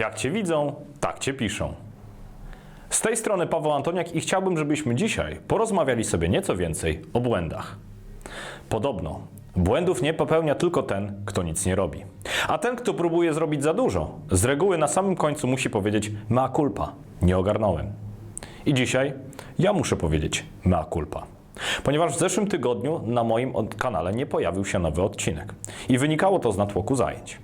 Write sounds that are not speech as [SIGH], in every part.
Jak cię widzą, tak cię piszą. Z tej strony Paweł Antoniak i chciałbym, żebyśmy dzisiaj porozmawiali sobie nieco więcej o błędach. Podobno błędów nie popełnia tylko ten, kto nic nie robi. A ten, kto próbuje zrobić za dużo, z reguły na samym końcu musi powiedzieć mea culpa, nie ogarnąłem. I dzisiaj ja muszę powiedzieć mea culpa. Ponieważ w zeszłym tygodniu na moim kanale nie pojawił się nowy odcinek. I wynikało to z natłoku zajęć.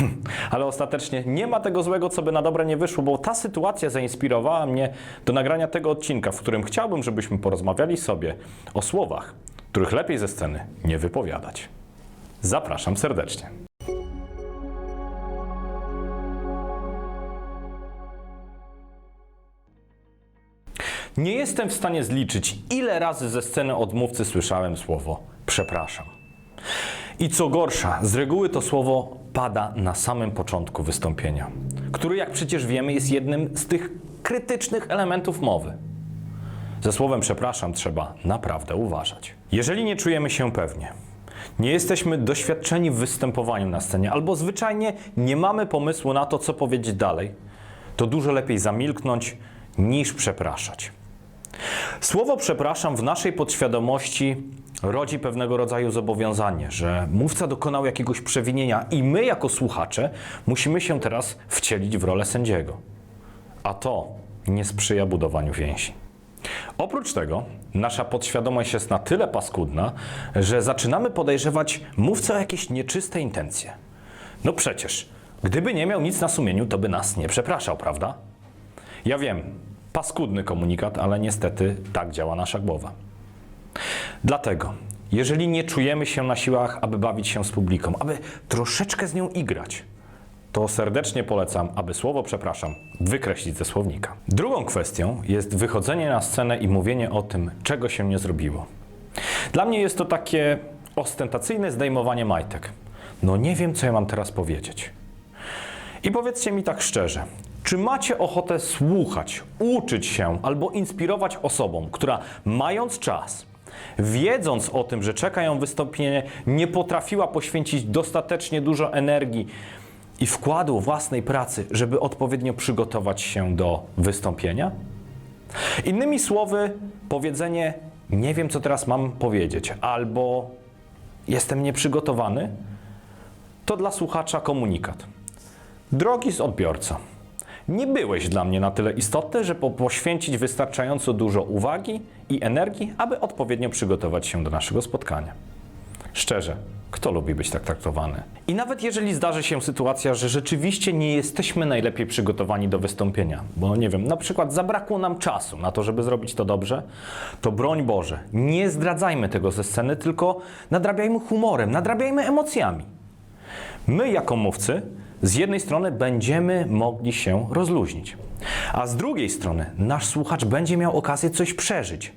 [LAUGHS] Ale ostatecznie nie ma tego złego, co by na dobre nie wyszło, bo ta sytuacja zainspirowała mnie do nagrania tego odcinka, w którym chciałbym, żebyśmy porozmawiali sobie o słowach, których lepiej ze sceny nie wypowiadać. Zapraszam serdecznie. Nie jestem w stanie zliczyć, ile razy ze sceny odmówcy słyszałem słowo przepraszam. I co gorsza, z reguły to słowo pada na samym początku wystąpienia, który, jak przecież wiemy, jest jednym z tych krytycznych elementów mowy. Ze słowem przepraszam trzeba naprawdę uważać. Jeżeli nie czujemy się pewnie, nie jesteśmy doświadczeni w występowaniu na scenie, albo zwyczajnie nie mamy pomysłu na to, co powiedzieć dalej, to dużo lepiej zamilknąć niż przepraszać. Słowo przepraszam w naszej podświadomości rodzi pewnego rodzaju zobowiązanie, że mówca dokonał jakiegoś przewinienia i my, jako słuchacze, musimy się teraz wcielić w rolę sędziego. A to nie sprzyja budowaniu więzi. Oprócz tego, nasza podświadomość jest na tyle paskudna, że zaczynamy podejrzewać mówcę o jakieś nieczyste intencje. No przecież, gdyby nie miał nic na sumieniu, to by nas nie przepraszał, prawda? Ja wiem, paskudny komunikat, ale niestety tak działa nasza głowa. Dlatego, jeżeli nie czujemy się na siłach, aby bawić się z publiką, aby troszeczkę z nią igrać, to serdecznie polecam, aby słowo przepraszam wykreślić ze słownika. Drugą kwestią jest wychodzenie na scenę i mówienie o tym, czego się nie zrobiło. Dla mnie jest to takie ostentacyjne zdejmowanie majtek. No nie wiem, co ja mam teraz powiedzieć. I powiedzcie mi tak szczerze, czy macie ochotę słuchać, uczyć się albo inspirować osobom, która mając czas, wiedząc o tym, że czeka ją wystąpienie, nie potrafiła poświęcić dostatecznie dużo energii i wkładu własnej pracy, żeby odpowiednio przygotować się do wystąpienia? Innymi słowy, powiedzenie nie wiem, co teraz mam powiedzieć, albo jestem nieprzygotowany, to dla słuchacza komunikat. Drogi z odbiorca, nie byłeś dla mnie na tyle istotny, żeby poświęcić wystarczająco dużo uwagi i energii, aby odpowiednio przygotować się do naszego spotkania. Szczerze, kto lubi być tak traktowany? I nawet jeżeli zdarzy się sytuacja, że rzeczywiście nie jesteśmy najlepiej przygotowani do wystąpienia, bo nie wiem, na przykład zabrakło nam czasu na to, żeby zrobić to dobrze, to broń Boże, nie zdradzajmy tego ze sceny, tylko nadrabiajmy humorem, nadrabiajmy emocjami. My, jako mówcy, z jednej strony będziemy mogli się rozluźnić, a z drugiej strony nasz słuchacz będzie miał okazję coś przeżyć.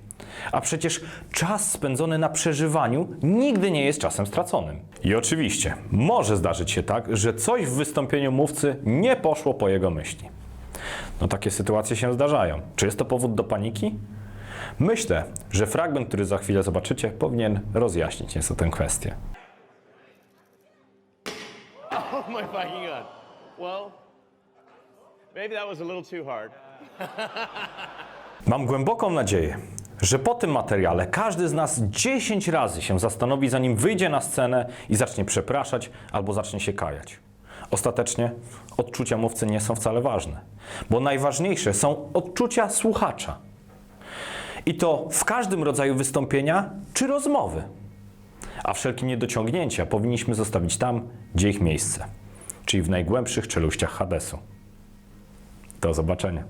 A przecież czas spędzony na przeżywaniu nigdy nie jest czasem straconym. I oczywiście może zdarzyć się tak, że coś w wystąpieniu mówcy nie poszło po jego myśli. No takie sytuacje się zdarzają. Czy jest to powód do paniki? Myślę, że fragment, który za chwilę zobaczycie, powinien rozjaśnić nieco tę kwestię. My fucking. Well, maybe that was a little too hard. Mam głęboką nadzieję, że po tym materiale każdy z nas 10 razy się zastanowi, zanim wyjdzie na scenę i zacznie przepraszać albo zacznie się kajać. Ostatecznie odczucia mówcy nie są wcale ważne, bo najważniejsze są odczucia słuchacza. I to w każdym rodzaju wystąpienia czy rozmowy. A wszelkie niedociągnięcia powinniśmy zostawić tam, gdzie ich miejsce, czyli w najgłębszych czeluściach Hadesu. Do zobaczenia.